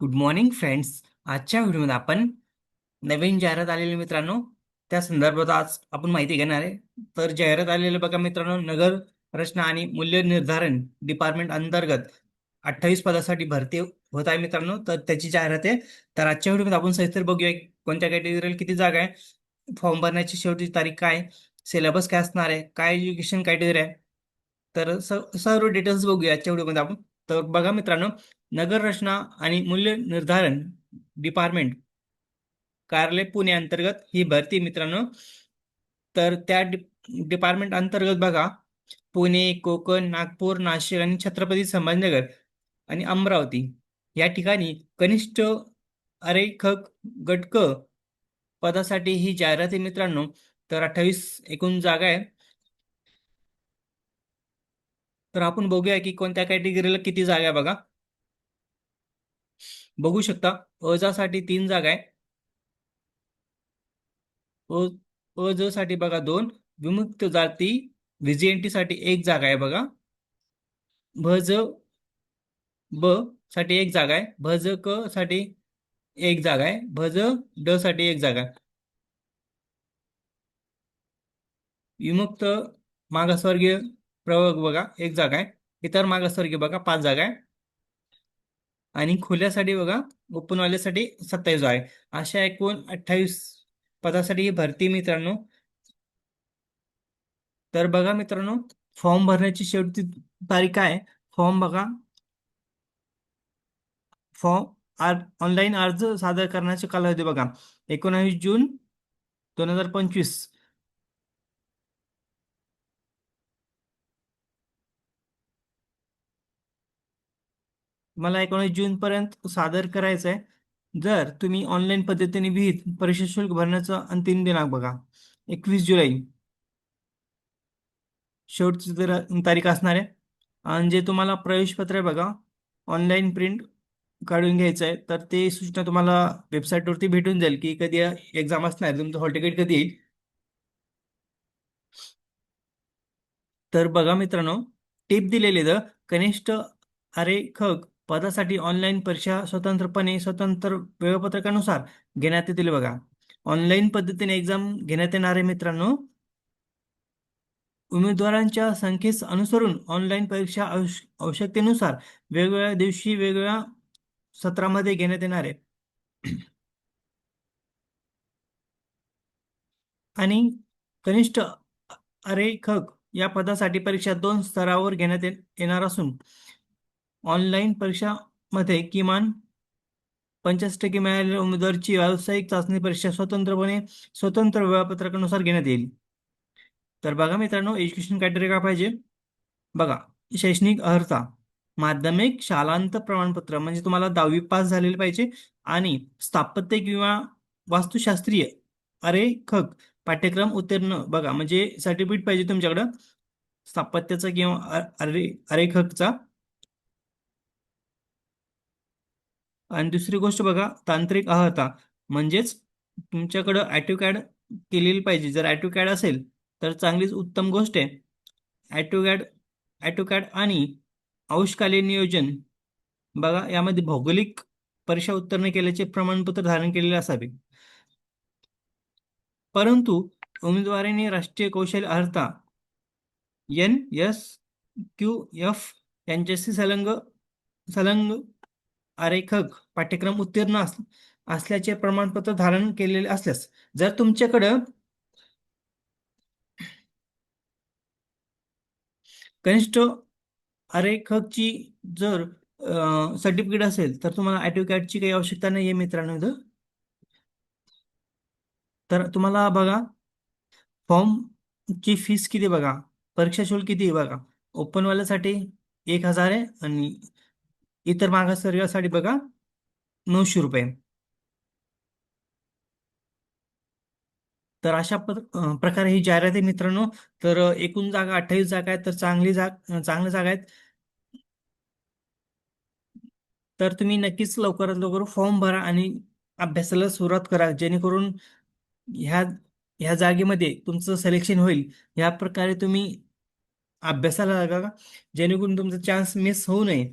Good morning friends आजच्या व्हिडिओमध्ये आपण नवीन जाहिरात आलेली मित्रांनो. त्या संदर्भात आज आपण माहिती घेणार आहे. तर जाहिरात आलेले बघा मित्रांनो नगर रचना आणि मूल्य निर्धारण डिपार्टमेंट अंतर्गत अठ्ठावीस पदासाठी भरती होत आहे मित्रांनो. तर त्याची जाहिरात आहे. तर आजच्या व्हिडिओमध्ये आपण सविस्तर बघूया कोणत्या कॅटेगरीला किती जागा आहे फॉर्म भरण्याची शेवटची तारीख काय सिलेबस काय असणार आहे काय एज्युकेशन कॅटेगरी आहे. तर सर्व डिटेल्स बघूया आजच्या व्हिडिओमध्ये आपण. तर बघा मित्रांनो नगर रचना आणि मूल्य निर्धारण डिपार्टमेंट कार्यालय पुणे अंतर्गत ही भरती मित्रांनो. तर त्या डिपार्टमेंट अंतर्गत बघा पुणे कोकण नागपूर नाशिक आणि छत्रपती संभाजीनगर आणि अमरावती या ठिकाणी कनिष्ठ अरेखक गटक पदासाठी ही जाहिरात आहे मित्रांनो. तर अठ्ठावीस एकूण जागा आहे. तर आपण बघूया की कोणत्या कॅटेगरीला किती जागा आहे बघा. बघू शकता अजासाठी तीन जागा आहे. अ अजसाठी बघा दोन विमुक्त जाती व्हीजीएनटी साठी एक जागा आहे बघा. भज ब साठी एक जागा आहे भज क साठी एक जागा आहे भज ड साठी एक जागा आहे. विमुक्त मागासवर्गीय प्रवर्ग बघा एक जागा आहे. इतर मागासवर्गीय बघा पाच जागा आहे. आणि खुल्यासाठी बघा ओपनवाल्यासाठी सत्तावीस आहे. अशा एकूण अठ्ठावीस पदासाठी ही भरती मित्रांनो. तर बघा मित्रांनो फॉर्म भरण्याची शेवटची तारीख काय? आहे? फॉर्म बघा. फॉर्म ऑनलाईन अर्ज सादर करण्याचे कालावधी बघा. एकोणावीस जून दोन हजार पंचवीस. मला एकोणीस जून पर्यंत सादर करायचं आहे जर तुम्ही ऑनलाईन पद्धतीने विहित परीक्षा शुल्क भरण्याचा अंतिम दिनांक बघा एकवीस जुलै. शेवटची जर तारीख असणार आहे. आणि जे तुम्हाला प्रवेशपत्र आहे बघा ऑनलाईन प्रिंट काढून घ्यायचं आहे तर ते सूचना तुम्हाला वेबसाईटवरती भेटून जाईल की कधी एक्झाम असणार तुमचं हॉल तिकीट कधी येईल. तर बघा मित्रांनो टिप दिलेली द कनिष्ठ आरेखक पदासाठी ऑनलाईन परीक्षा स्वतंत्रपणे स्वतंत्र वेळापत्रकानुसार घेण्यात येतील बघा. ऑनलाईन पद्धतीने एक्झाम घेण्यात येणारे मित्रांनो उमेदवारांच्या संख्येस अनुसरून ऑनलाईन परीक्षा आवश्यकतेनुसार वेगवेगळ्या दिवशी वेगवेगळ्या सत्रामध्ये घेण्यात येणार. आहे आणि कनिष्ठ अरेखक या पदासाठी परीक्षा दोन स्तरावर घेण्यात येणार असून ऑनलाईन परीक्षामध्ये किमान पंच्याऐंशी टक्के मिळालेल्या उमेदवाराची व्यावसायिक चाचणी परीक्षा स्वतंत्रपणे स्वतंत्र वेळापत्रकानुसार घेण्यात येईल. तर बघा मित्रांनो एज्युकेशन क्रायटेरिया काय पाहिजे? बघा शैक्षणिक अर्हता माध्यमिक शालांत प्रमाणपत्र म्हणजे तुम्हाला दहावी पास झालेले पाहिजे आणि स्थापत्य किंवा वास्तुशास्त्रीय आरेखक पाठ्यक्रम उत्तीर्ण बघा म्हणजे सर्टिफिकेट पाहिजे तुमच्याकडं. स्थापत्याचा किंवा अरे अरे आरेखकचा आणि दुसरी गोष्ट बघा तांत्रिक अर्हता म्हणजेच तुमच्याकडं ॲटोकॅड केलेली पाहिजे. जर ॲटोकॅड असेल तर चांगलीच उत्तम गोष्ट आहे. ॲटोकॅड ॲटोकॅड आणि अंशकालीन नियोजन. बघा यामध्ये भौगोलिक परीक्षा उत्तीर्ण केल्याचे प्रमाणपत्र धारण केलेले असावे. परंतु उमेदवाराने राष्ट्रीय कौशल्य अर्हता एन एस क्यू एफ यांच्याशी संलग्न संलग्न आरेखक पाठ्यक्रम उत्तीर्ण असल्याचे प्रमाणपत्र धारण केलेले असल्यास जर तुमच्याकडं कनिष्ठ आरेखकची जर सर्टिफिकेट असेल तर तुम्हाला ॲटोकॅटची काही आवश्यकता नाही आहे मित्रांनो इथं. तर तुम्हाला बघा फॉर्मची फीस किती बघा परीक्षा शुल्क किती आहे बघा ओपनवाल्यासाठी एक हजार आहे आणि इतर मागासवर्गासाठी बघा नऊशे रुपये. तर अशा प्रकारे ही जाहिरात आहे मित्रांनो. तर एकूण जागा अठ्ठावीस जागा आहेत तर चांगली जाग चांगल्या जागा आहेत. तर तुम्ही नक्कीच लवकरात लवकर फॉर्म भरा आणि अभ्यासाला सुरुवात करा जेणेकरून ह्या ह्या जागेमध्ये तुमचं सिलेक्शन होईल. या प्रकारे तुम्ही अभ्यासाला लागा जेणेकरून तुमचा चान्स मिस होऊ नये.